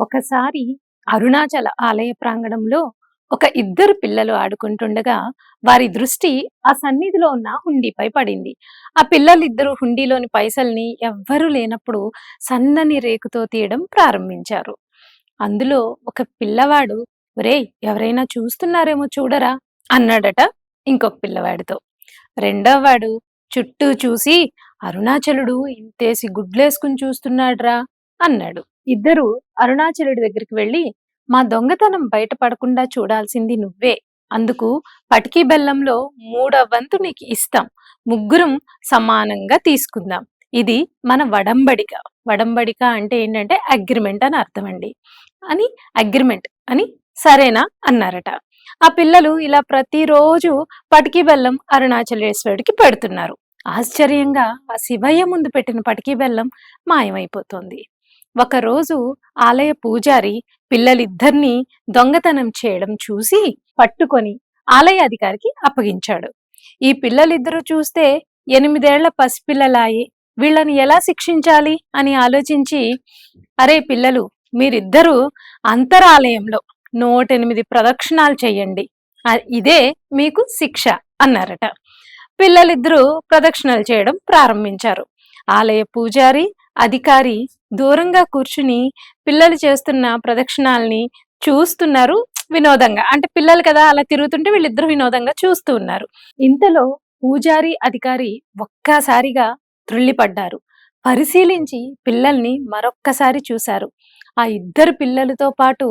ఒకసారి అరుణాచల ఆలయ ప్రాంగణంలో ఒక ఇద్దరు పిల్లలు ఆడుకుంటుండగా వారి దృష్టి ఆ సన్నిధిలో ఉన్న హుండీపై పడింది. ఆ పిల్లలిద్దరూ హుండీలోని పైసల్ని ఎవ్వరూ లేనప్పుడు సన్నని రేకుతో తీయడం ప్రారంభించారు. అందులో ఒక పిల్లవాడు ఒరేయ్ ఎవరైనా చూస్తున్నారేమో చూడరా అన్నాడట ఇంకొక పిల్లవాడితో. రెండోవాడు చుట్టూ చూసి అరుణాచలుడు ఇంతేసి గుడ్లేసుకుని చూస్తున్నాడ్రా అన్నాడు. ఇద్దరు అరుణాచలుడి దగ్గరికి వెళ్ళి మా దొంగతనం బయటపడకుండా చూడాల్సింది నువ్వే. అందుకు పటికీ బెల్లంలో మూడవ వంతు నీకు ఇస్తాం. ముగ్గురం సమానంగా తీసుకుందాం. ఇది మన వడంబడిక. వడంబడిక అంటే ఏంటంటే అగ్రిమెంట్ అని అర్థం అండి. అని అగ్రిమెంట్ అని సరేనా అన్నారట. ఆ పిల్లలు ఇలా ప్రతిరోజు పటికీ బెల్లం అరుణాచలేశ్వరుడికి పెడుతున్నారు. ఆశ్చర్యంగా ఆ శివయ్య ముందు పెట్టిన పటికీ బెల్లం మాయమైపోతుంది. ఒకరోజు ఆలయ పూజారి పిల్లలిద్దరినీ దొంగతనం చేయడం చూసి పట్టుకొని ఆలయ అధికారికి అప్పగించాడు. ఈ పిల్లలిద్దరూ చూస్తే ఎనిమిదేళ్ళ పసిపిల్లలాయి వీళ్ళని ఎలా శిక్షించాలి అని ఆలోచించి అరే పిల్లలు మీరిద్దరూ అంతరాలయంలో నూటెనిమిది ప్రదక్షిణాలు చేయండి ఇదే మీకు శిక్ష అన్నారట. పిల్లలిద్దరూ ప్రదక్షిణలు చేయడం ప్రారంభించారు. ఆలయ పూజారి అధికారి దూరంగా కూర్చుని పిల్లలు చేస్తున్న ప్రదక్షిణాల్ని చూస్తున్నారు వినోదంగా. అంటే పిల్లలు కదా అలా తిరుగుతుంటే వీళ్ళిద్దరు వినోదంగా చూస్తూ ఉన్నారు. ఇంతలో పూజారి అధికారి ఒక్కసారిగా త్రుళ్ళిపడ్డారు. పరిశీలించి పిల్లల్ని మరొక్కసారి చూశారు. ఆ ఇద్దరు పిల్లలతో పాటు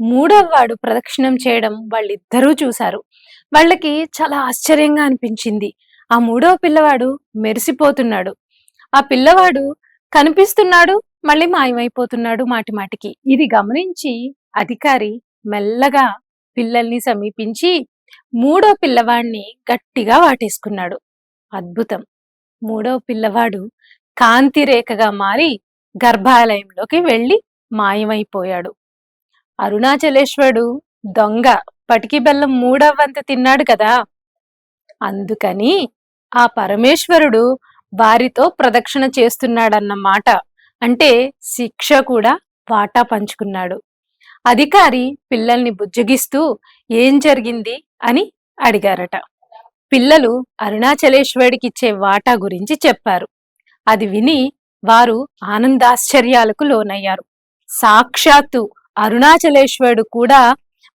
మూడవ వాడు ప్రదక్షిణం చేయడం వాళ్ళిద్దరూ చూశారు. వాళ్ళకి చాలా ఆశ్చర్యంగా అనిపించింది. ఆ మూడవ పిల్లవాడు మెరిసిపోతున్నాడు. ఆ పిల్లవాడు కనిపిస్తున్నాడు మళ్ళీ మాయమైపోతున్నాడు మాటి మాటికి. ఇది గమనించి అధికారి మెల్లగా పిల్లల్ని సమీపించి మూడో పిల్లవాడిని గట్టిగా వాటేసుకున్నాడు. అద్భుతం. మూడో పిల్లవాడు కాంతి రేఖగా మారి గర్భాలయంలోకి వెళ్ళి మాయమైపోయాడు. అరుణాచలేశ్వరుడు దొంగ పటికి బెల్లం మూడవ వంత తిన్నాడు కదా. అందుకని ఆ పరమేశ్వరుడు వారితో ప్రదక్షిణ చేస్తున్నాడన్నమాట. అంటే శిక్ష కూడా వాటా పంచుకున్నాడు. అధికారి పిల్లల్ని బుజ్జగిస్తూ ఏం జరిగింది అని అడిగారట. పిల్లలు అరుణాచలేశ్వరుడికి ఇచ్చే వాటా గురించి చెప్పారు. అది విని వారు ఆనందాశ్చర్యాలకు లోనయ్యారు. సాక్షాత్తు అరుణాచలేశ్వరుడు కూడా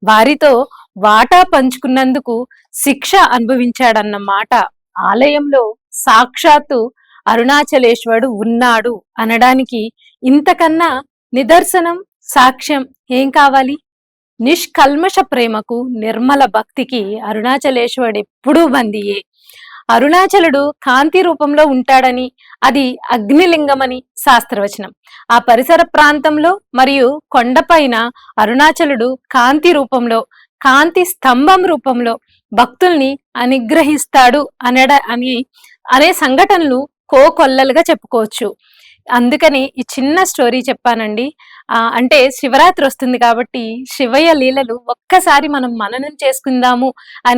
వారితో వాటా పంచుకున్నందుకు శిక్ష అనుభవించాడన్న మాట ఆలయంలో సాక్షాత్తు అరుణాచలేశ్వరుడు ఉన్నాడు అనడానికి ఇంతకన్నా నిదర్శనం సాక్ష్యం ఏం కావాలి? నిష్కల్మష ప్రేమకు నిర్మల భక్తికి అరుణాచలేశ్వరుడు ఎప్పుడూ బందియే. అరుణాచలుడు కాంతి రూపంలో ఉంటాడని అది అగ్నిలింగమని శాస్త్రవచనం. ఆ పరిసర ప్రాంతంలో మరియు కొండపైన అరుణాచలుడు కాంతి రూపంలో కాంతి స్తంభం రూపంలో భక్తుల్ని అనుగ్రహిస్తాడు అనడ అని అనే సంఘటనలు కోకొల్లలుగా చెప్పుకోవచ్చు. అందుకని ఈ చిన్న స్టోరీ చెప్పానండి. ఆ, అంటే శివరాత్రి వస్తుంది కాబట్టి శివయ్య లీలలు ఒక్కసారి మనం మననం చేసుకుందాము అనే